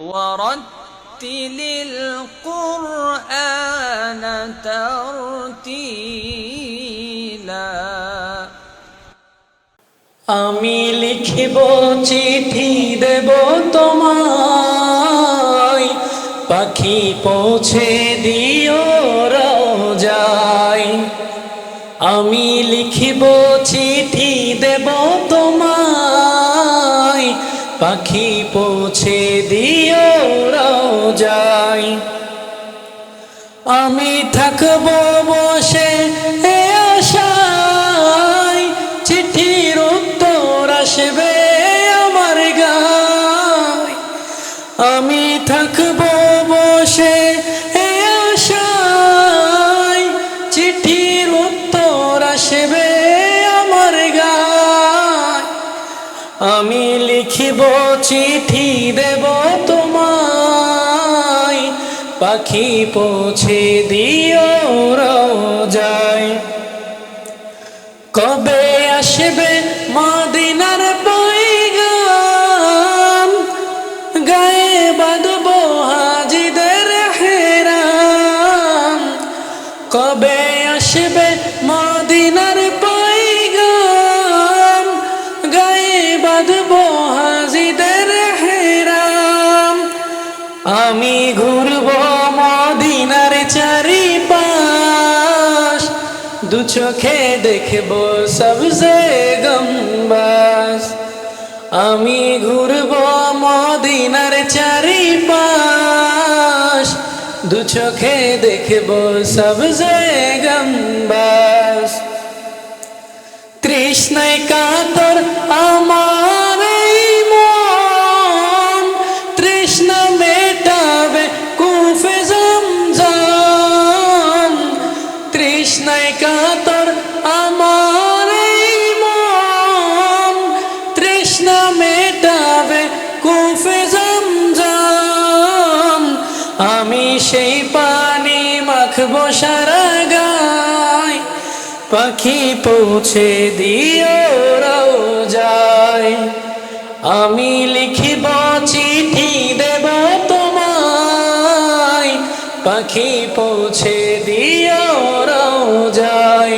ورتل القرآن ترتيلا আমি লিখিব চিঠি দেব তোমায় পাখি পৌঁছে দিও রাজাই আমি লিখিব পাখি পৌঁছে দিও রাজাই আমি থাকব বসে এ আশায়। চিঠির উত্তর আসবে আমার গায়। আমি থাকব বসে এ আশায়। চিঠির উত্তর আসবে আমার গায়। আমি লিখিব চিঠি দেব তোমায়। পাখি পৌঁছে দিও যায় কবে আসবে মদিনার পৈগাম? গায়ে বাঁধব হাজিদের হেরাম। কবে আসবে আমি ঘুরব মদিনার চারিপাশ। দু চোখে দেখব সবসে গম্বাস আমি ঘুরব মদিনার চারিপাশ। দু চোখে দেখব সবসে গম্বাস তৃষ্ণায় কাতর তৃষ্ণায় কাতর আমার মন, তৃষ্ণা মেটাবে কুফে জমজম। আমি সেই পানি মাখবো সারা গায়, পাখি পৌঁছে দিও যায় আমি লিখিব চিঠি পাখি পৌঁছে দিও যায়